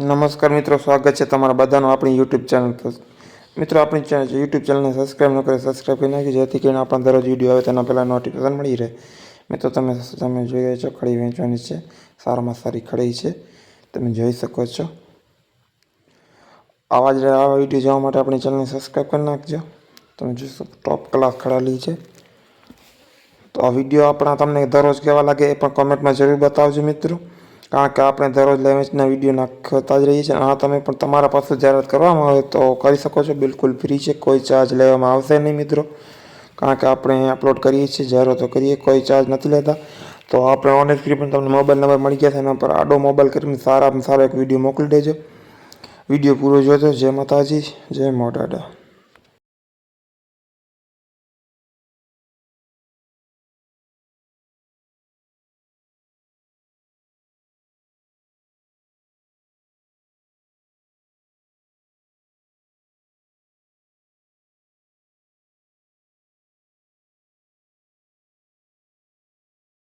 નમસ્કાર મિત્રો, સ્વાગત છે તમારા બધાનો આપણી યુટ્યુબ ચેનલ પર. મિત્રો, આપણી ચેનલ યુટ્યુબ ચેનલને સબસ્ક્રાઈબ ન કરે સબસ્ક્રાઈબ કરી નાખી, જેથી કરીને આપણા દરરોજ વીડિયો આવે તેના પહેલાં નોટિફિકેશન મળી રહે. મિત્રો, તમે તમે જોઈ રહ્યા છો, ખડી વેચવાની છે, સારામાં સારી ખડી છે. તમે જોઈ શકો છો. આવા જ આવા વીડિયો જોવા માટે આપણી ચેનલને સબસ્ક્રાઈબ કરી નાખજો. તમે જોશો ટોપ ક્લાસ ખડાલી છે. તો આ વીડિયો આપણા તમને દરરોજ કેવા લાગે એ પણ કોમેન્ટમાં જરૂર બતાવજો મિત્રો. કારણ કે આપણે દરરોજ લેવેન્સના વીડિયો નાખતા જ રહીએ છીએ આ તમે પણ તમારા પાસે જાહેરાત કરવામાં આવે તો કરી શકો છો. બિલકુલ ફ્રી છે, કોઈ ચાર્જ લેવામાં આવશે નહીં મિત્રો. કારણ કે આપણે અપલોડ કરીએ છીએ, જાહેરાતો કરીએ, કોઈ ચાર્જ નથી લેતા. તો આપણે ઓન ફ્રી પણ તમને મોબાઈલ નંબર મળી ગયા છે એના પર આડો મોબાઈલ કરીને સારામાં સારો એક વીડિયો મોકલી દેજો. વીડિયો પૂરો જોજો. જય માતાજી, જય મોડાડા